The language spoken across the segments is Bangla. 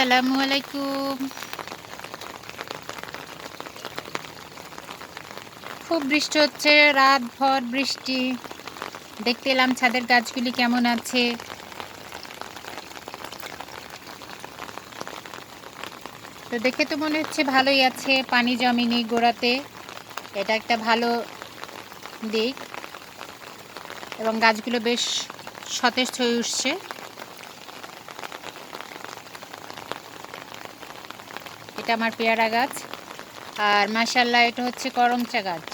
আসসালামু খুব বৃষ্টি হচ্ছে, রাত ভর বৃষ্টি। দেখতে এলাম ছাদের গাছগুলি কেমন আছে। তো দেখে তো মনে হচ্ছে ভালোই আছে, পানি জমেনি গোড়াতে। এটা একটা ভালো দিক। এবং গাছগুলো বেশ সতেজ হয়ে উঠছে। এটা আমার পেয়ারা গাছ। আর মাসাল্লাহ এটা হচ্ছে করমচা গাছ।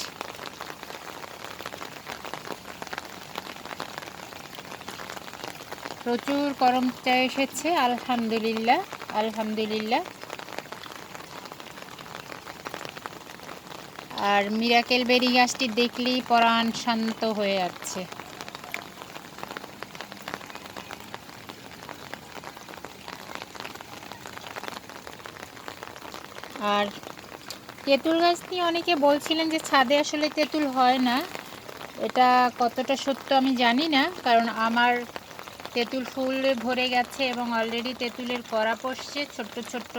প্রচুর করমচা এসেছে, আলহামদুলিল্লাহ আলহামদুলিল্লাহ। আর মিরাকেল বেরি গাছটি দেখলেই পরাণ শান্ত হয়ে যাচ্ছে। আর তেঁতুল গাছ নিয়ে অনেকে বলছিলেন যে ছাদে আসলে তেঁতুল হয় না। এটা কতটা সত্য আমি জানি না, কারণ আমার তেঁতুল ফুলে ভরে গেছে এবং অলরেডি তেঁতুলের কড়া পড়ছে ছোট্ট ছোট্ট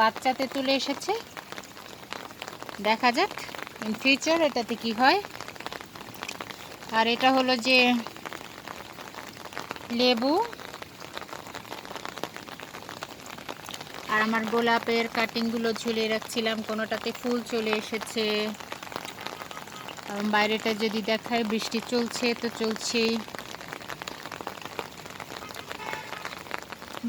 বাচ্চা তেঁতুলে এসেছে। দেখা যাক ইন ফিউচার এটাতে কি হয়। আর এটা হলো যে লেবু আর আমার গোলাপের কাটিংগুলো ঝুলিয়ে রাখছিলাম, কোনোটাতে ফুল চলে এসেছে। বাইরেটা যদি দেখায় বৃষ্টি চলছে, তো চলছেই।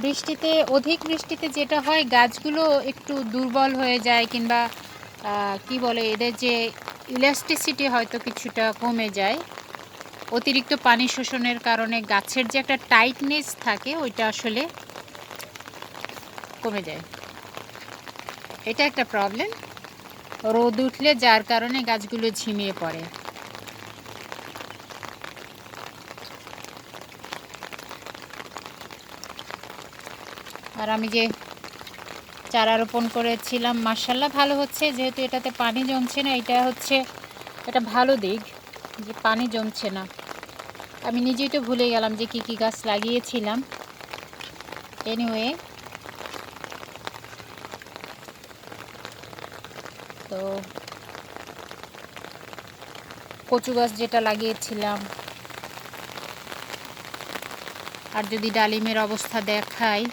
বৃষ্টিতে, অধিক বৃষ্টিতে যেটা হয়, গাছগুলো একটু দুর্বল হয়ে যায় কিংবা কি বলে এদের যে ইলাস্টিসিটি হয়তো কিছুটা কমে যায়। অতিরিক্ত পানি শোষণের কারণে গাছের যে একটা টাইটনেস থাকে, ওইটা আসলে কমে যায়। এটা একটা প্রবলেম রোদ উঠলে যার কারণে গাছগুলো ঝিমিয়ে পড়ে। আর আমি যে চারা রোপণ করেছিলাম মার্শাল্লাহ ভালো হচ্ছে। যেহেতু এটাতে পানি জমছে না, এটা হচ্ছে এটা ভালো দিক যে পানি জমছে না। আমি নিজেই তো ভুলে গেলাম যে কি কি গাছ লাগিয়েছিলাম। এনিওয়ে তো কচু গাছ যেটা লাগিয়েছিলাম। আর যদি ডালিমের অবস্থা দেখাই।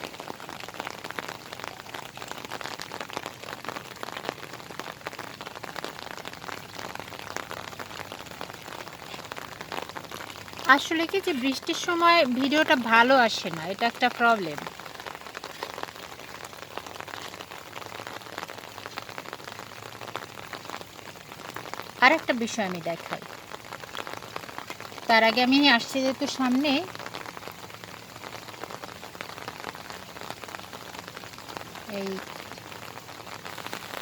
আসলে কি যে বৃষ্টির সময় ভিডিওটা ভালো আসে না, এটা একটা প্রবলেম আর একটা বিষয় আমি দেখাই। তার আগে আমি আসছি যেহেতু সামনে। এই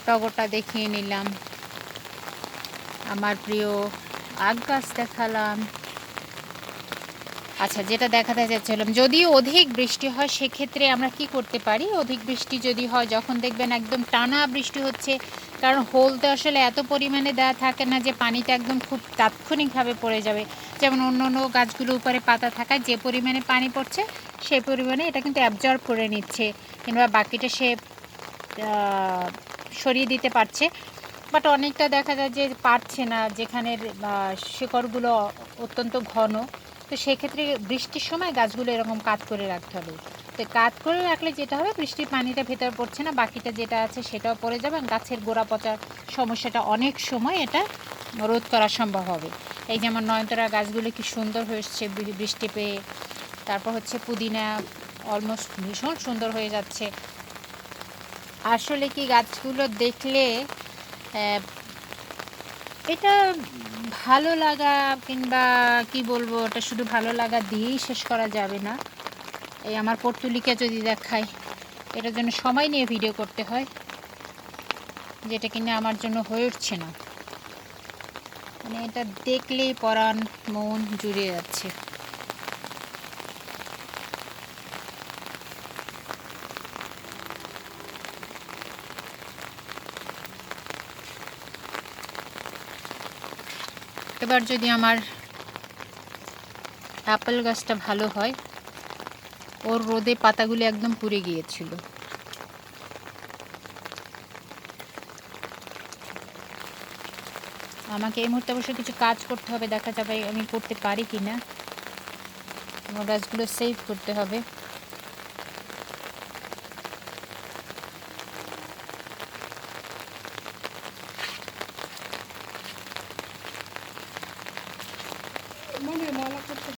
টগরটা দেখিয়ে নিলাম। আমার প্রিয় আগ গাছ দেখালাম। আচ্ছা যেটা দেখাতে চাচ্ছিলাম যদি অধিক বৃষ্টি হয়, সেক্ষেত্রে আমরা কি করতে পারি? অধিক বৃষ্টি যদি হয়, যখন দেখবেন একদম টানা বৃষ্টি হচ্ছে, কারণ হোল তো আসলে এত পরিমাণে দেওয়া থাকে না যে পানিটা একদম খুব তাৎক্ষণিকভাবে পড়ে যাবে। যেমন অন্য অন্য গাছগুলো উপরে পাতা থাকায় যে পরিমাণে পানি পড়ছে সেই পরিমাণে এটা কিন্তু অ্যাবজর্ব করে নিচ্ছে, কিংবা বাকিটা সে সরিয়ে দিতে পারছে। বাট অনেকটা দেখা যায় যে পারছে না যেখানে শিকড়গুলো অত্যন্ত ঘন। তো সেক্ষেত্রে বৃষ্টির সময় গাছগুলো এরকম কাত করে রাখতে হবে। তো কাত করে রাখলে যেটা হবে, বৃষ্টির পানিটা ভেতর পড়ছে না, বাকিটা যেটা আছে সেটাও পড়ে যাবে গাছের গোড়া পচার সমস্যাটা অনেক সময় এটা রোধ করা সম্ভব হবে। এই যেমন নয়নতরা গাছগুলো কি সুন্দর হয়েছে বৃষ্টি পেয়ে। তারপর হচ্ছে পুদিনা অলমোস্ট ভীষণ সুন্দর হয়ে যাচ্ছে। আসলে কি গাছগুলো দেখলে এটা ভালো লাগা কিংবা কি বলব, ওটা শুধু ভালো লাগা দিয়েই শেষ করা যাবে না। এই আমার পর্তুলিকা যদি দেখায়, এটার জন্য সময় নিয়ে ভিডিও করতে হয়, যেটা কিনা আমার জন্য হয়ে উঠছে না। মানে এটা দেখলেই পরাণ, মন জুড়ে যাচ্ছে। এবার যদি আমার অ্যাপেল গাছটা ভালো হয়, ওর রোদে পাতাগুলি একদম পুড়ে গিয়েছিল। আমাকে এই মুহূর্তে অবশ্যই কিছু কাজ করতে হবে, দেখা যাবে আমি করতে পারি কি না আমার গাছগুলো সেভ করতে হবে।